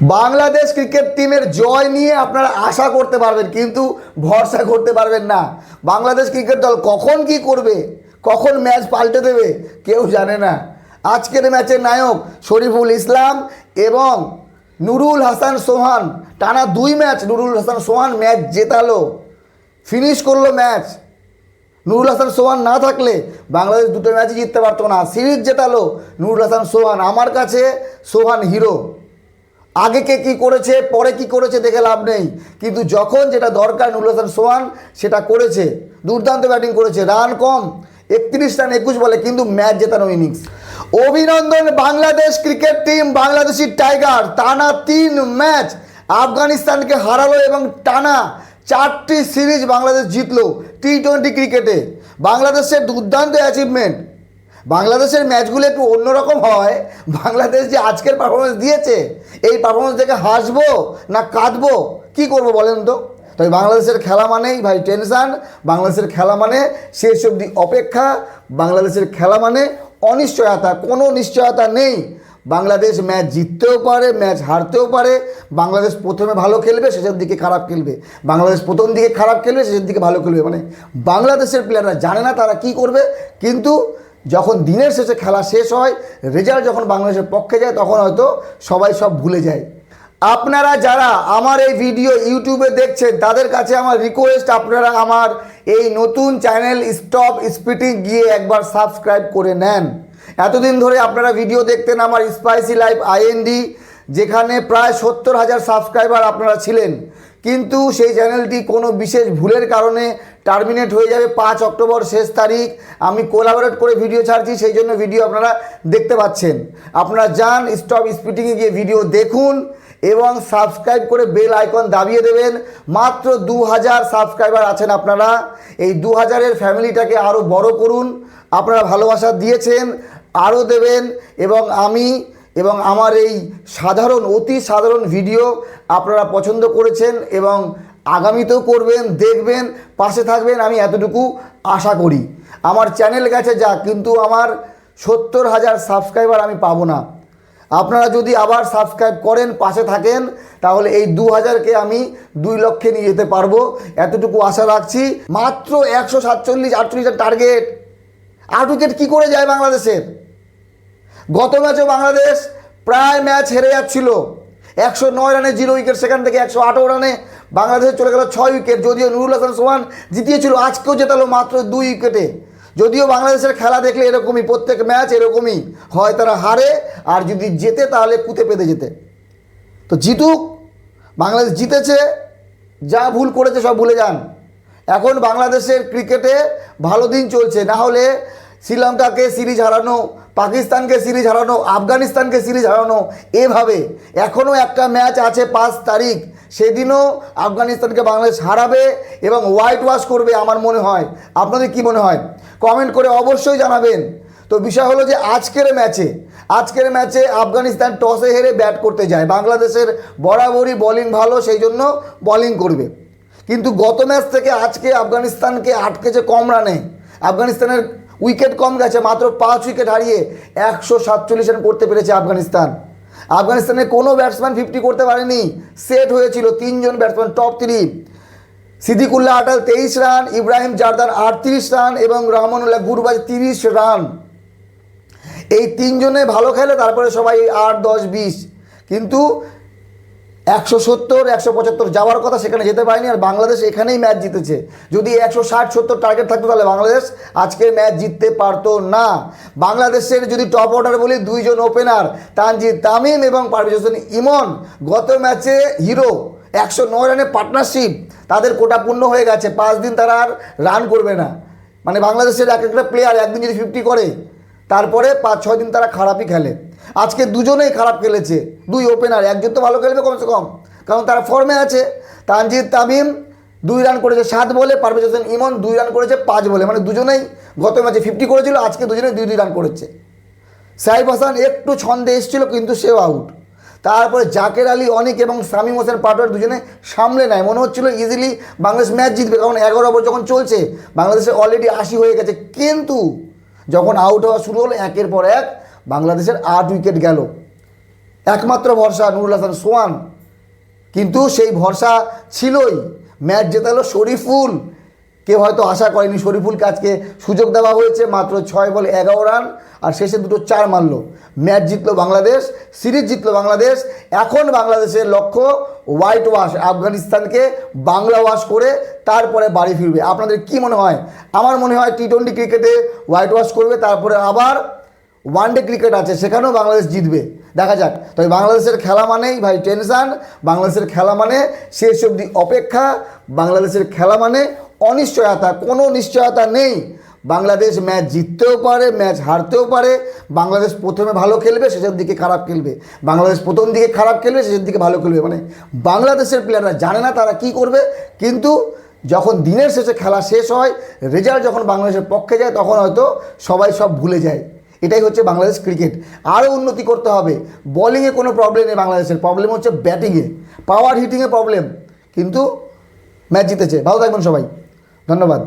Bangladesh cricket টিমের জয় নিয়ে আপনারা আশা করতে পারবেন, কিন্তু ভরসা করতে পারবেন না। বাংলাদেশ ক্রিকেট দল কখন কি করবে, কখন ম্যাচ পাল্টে দেবে, কেউ জানে না। আজকের ম্যাচের নায়ক শরীফুল ইসলাম এবং নুরুল হাসান সোহান, টানা দুই ম্যাচ নুরুল হাসান সোহান ম্যাচ জেতালো ফিনিশ করল ম্যাচ। নুরুল হাসান সোহান না থাকলে বাংলাদেশ দুটো ম্যাচই জিততে পারতো না। সিরিজ জেতালো নুরুল হাসান সোহান, আমার কাছে সোহান হিরো আগে কে কী করেছে, পরে কি করেছে দেখে লাভ নেই। কিন্তু যখন যেটা দরকার নুরুল হাসান সোহান, সেটা করেছে। দুর্দান্ত ব্যাটিং করেছে, রান কম, একত্রিশ রান একুশ বলে, কিন্তু ম্যাচ জেতানো ইনিংস। অভিনন্দন Bangladesh cricket team, Bangladeshi tiger, টানা তিন ম্যাচ। আফগানিস্তানকে হারালো এবং টানা চারটি সিরিজ বাংলাদেশ জিতলো টি টোয়েন্টি ক্রিকেটে। বাংলাদেশের দুর্দান্ত অ্যাচিভমেন্ট বাংলাদেশের ম্যাচগুলো একটু অন্যরকম হয়। বাংলাদেশ যে আজকের পারফরমেন্স দিয়েছে, এই পারফরমেন্স দেখে হাসবো না কাঁদবো? কি করব বলেন তো? তাই বাংলাদেশের খেলা মানেই ভাই টেনশান, বাংলাদেশের খেলা মানে শেষ অবধি অপেক্ষা, বাংলাদেশের খেলা মানে অনিশ্চয়তা, কোনো নিশ্চয়তা নেই। বাংলাদেশ ম্যাচ জিততেও পারে, ম্যাচ হারতেও পারে, বাংলাদেশ প্রথমে ভালো খেলবে, শেষের দিকে খারাপ খেলবে। বাংলাদেশ প্রথম দিকে খারাপ খেলবে, শেষের দিকে ভালো খেলবে। মানে বাংলাদেশের প্লেয়াররা জানে না তারা কি করবে, কিন্তু যখন দিনের শেষে খেলা শেষ হয়, রেজাল্ট যখন বাংলাদেশের পক্ষে যায়, তখন হয়তো সবাই সব ভুলে যায়। আপনারা যারা আমার এই ভিডিও ইউটিউবে দেখছেন, তাদের কাছে আমার রিকোয়েস্ট আপনারা আমার এই নতুন চ্যানেল স্টপ স্পিটিং গিয়ে একবার সাবস্ক্রাইব করে নেন। এতদিন ধরে আপনারা ভিডিও দেখতেন আমার স্পাইসি লাইফ আইএনডি যেখানে প্রায় সত্তর হাজার সাবস্ক্রাইবার আপনারা ছিলেন। কিন্তু সেই চ্যানেলটি কোনো বিশেষ ভুলের কারণে টার্মিনেট হয়ে যাবে পাঁচ অক্টোবর শেষ তারিখ। আমি কোলাবোরেট করে ভিডিও ছাড়ছি, সেই জন্য ভিডিও আপনারা দেখতে পাচ্ছেন। আপনারা যান, স্টপ স্পিটিংয়ে গিয়ে ভিডিও দেখুন এবং সাবস্ক্রাইব করে বেল আইকন দাবিয়ে দেবেন। মাত্র দু হাজার সাবস্ক্রাইবার আছেন আপনারা। এই দু হাজারের ফ্যামিলিটাকে আরও বড় করুন। আপনারা ভালোবাসা দিয়েছেন আরও দেবেন এবং আমি এবং আমার এই সাধারণ, অতি সাধারণ ভিডিও আপনারা পছন্দ করেছেন এবং আগামীতেও করবেন, দেখবেন, পাশে থাকবেন আমি এতটুকু আশা করি। আমার চ্যানেল গেছে যা, কিন্তু আমার সত্তর হাজার সাবস্ক্রাইবার আমি পাবো না। আপনারা যদি আবার সাবস্ক্রাইব করেন, পাশে থাকেন, তাহলে এই দু হাজারকে আমি দুই লক্ষে নিয়ে যেতে পারব। এতটুকু আশা রাখছি। মাত্র একশো সাতচল্লিশ আটচল্লিশের টার্গেট আট উইকেট কী করে যায় বাংলাদেশের? গত ম্যাচে বাংলাদেশ প্রায় ম্যাচ হেরে যাচ্ছিল। একশো নয় রানে জিরো উইকেট, সেখান থেকে একশো আঠারো রানে বাংলাদেশে চলে গেল ছয় উইকেট। যদিও নুরুল হাসান সোহান জিতিয়েছিল, আজকেও জেতালো মাত্র দুই উইকেটে। যদিও বাংলাদেশের খেলা দেখলে এরকমই, প্রত্যেক ম্যাচ এরকমই হয় তারা হারে, আর যদি জেতে তাহলে কুতে পেতে যেতে। তো জিতুক, বাংলাদেশ জিতেছে, যা ভুল করেছে সব ভুলে যান। এখন বাংলাদেশের ক্রিকেটে ভালো দিন চলছে, না হলে শ্রীলঙ্কাকে সিরিজ হারানো, পাকিস্তানকে সিরিজ হারানো, আফগানিস্তানকে সিরিজ হারানো, এভাবে এখনও একটা ম্যাচ আছে পাঁচ তারিখ। সেদিনও আফগানিস্তানকে বাংলাদেশ হারাবে এবং হোয়াইট ওয়াশ করবে আমার মনে হয়। আপনাদের কি মনে হয়? কমেন্ট করে অবশ্যই জানাবেন। তো বিষয় হলো যে আজকের ম্যাচে আজকের ম্যাচে আফগানিস্তান টসে হেরে ব্যাট করতে যায়। বাংলাদেশের বরাবরই বোলিং ভালো, সেই জন্য বোলিং করবে। কিন্তু গত ম্যাচ থেকে আজকে আফগানিস্তানকে আটকেছে কম রানে। আফগানিস্তানের উইকেট কম গেছে, মাত্র পাঁচ উইকেট হারিয়ে একশো সাতচল্লিশ রান করতে পেরেছে আফগানিস্তান। আফগানিস্তানের কোনো ব্যাটসম্যান ফিফটি করতে পারেনি সেট হয়েছিল তিনজন batsman top three Sediqullah Atal তেইশ রান, ইব্রাহিম জারদান আটত্রিশ রান এবং রহমানুল্লাহ গুরবাজ তিরিশ রান। এই তিনজনে ভালো খেলে তারপরে সবাই আট, দশ, বিশ। কিন্তু একশো সত্তর, একশো পঁচাত্তর যাওয়ার কথা সেখানে যেতে পারেনি আর বাংলাদেশ এখানেই ম্যাচ জিতেছে। যদি একশো ষাট সত্তর টার্গেট থাকতো তাহলে বাংলাদেশ আজকের ম্যাচ জিততে পারতো না। বাংলাদেশের যদি টপ অর্ডার বলি, দুইজন ওপেনার তানজিদ তামিম এবং পারভেজ হোসেন ইমন। গত ম্যাচে হিরো একশো নয় রানের পার্টনারশিপ তাদের কোটা পূর্ণ হয়ে গেছে। পাঁচ দিন তারা আর রান করবে না। মানে বাংলাদেশের এক একটা প্লেয়ার একদিন যদি ফিফটি করে, তারপরে পাঁচ ছয় দিন তারা খারাপই খেলে। আজকে দুজনেই খারাপ খেলেছে, দুই ওপেনার একজন তো ভালো খেলবে কমসে কম। কারণ তারা ফর্মে আছে, তানজিদ তামিম দুই রান করেছে সাত বলে, পারভেজ হোসেন ইমন দুই রান করেছে পাঁচ বলে। মানে দুজনেই গত ম্যাচে ফিফটি করেছিল, আজকে দুজনেই দুই দুই রান করেছে। সাইফ হাসান একটু ছন্দে এসেছিল, কিন্তু সেও আউট তারপরে জাকের আলী, অনেক এবং সামিম হোসেন পাটোয়ার দুজনে সামলে নেয়। মনে হচ্ছিল ইজিলি বাংলাদেশ ম্যাচ জিতবে, কারণ এগারো ওভার যখন চলছে বাংলাদেশে অলরেডি আশি হয়ে গেছে। কিন্তু যখন আউট হওয়া শুরু হলো, একের পর এক বাংলাদেশের আট উইকেট গেল। একমাত্র ভরসা নুরুল হাসান সোয়ান। কিন্তু সেই ভরসা ছিলই। ম্যাচ জেতালো শরীফুল। কেউ হয়তো আশা করেনি শরীফুলকে আজকে সুযোগ দেওয়া হয়েছে। মাত্র ছয় বলে, এগারো রান, আর শেষে দুটো চার মারল। ম্যাচ জিতলো বাংলাদেশ, সিরিজ জিতলো বাংলাদেশ। এখন বাংলাদেশের লক্ষ্য হোয়াইট ওয়াশ, আফগানিস্তানকে বাংলা ওয়াশ করে তারপরে বাড়ি ফিরবে। আপনাদের কি মনে হয়? আমার মনে হয় টি টোয়েন্টি ক্রিকেটে হোয়াইট ওয়াশ করবে, তারপরে আবার ওয়ানডে ক্রিকেট আছে, সেখানেও বাংলাদেশ জিতবে। দেখা যাক। তবে বাংলাদেশের খেলা মানেই ভাই টেনশান, বাংলাদেশের খেলা মানে শেষ অবধি অপেক্ষা, বাংলাদেশের খেলা মানে অনিশ্চয়তা। কোনো নিশ্চয়তা নেই। বাংলাদেশ ম্যাচ জিততেও পারে, ম্যাচ হারতেও পারে। বাংলাদেশ প্রথমে ভালো খেলবে, শেষের দিকে খারাপ খেলবে। বাংলাদেশ প্রথম দিকে খারাপ খেলবে, শেষের দিকে ভালো খেলবে। মানে বাংলাদেশের প্লেয়াররা জানে না তারা কি করবে। কিন্তু যখন দিনের শেষে খেলা শেষ হয় রেজাল্ট যখন বাংলাদেশের পক্ষে যায়, তখন হয়তো সবাই সব ভুলে যায়। এটাই হচ্ছে বাংলাদেশ ক্রিকেট। আরও উন্নতি করতে হবে। বলিংয়ে কোনো প্রবলেম নেই বাংলাদেশের। প্রবলেম হচ্ছে ব্যাটিংয়ে পাওয়ার হিটিংয়ে প্রবলেম কিন্তু ম্যাচ জিতেছে। ভালো থাকবেন সবাই। ধন্যবাদ।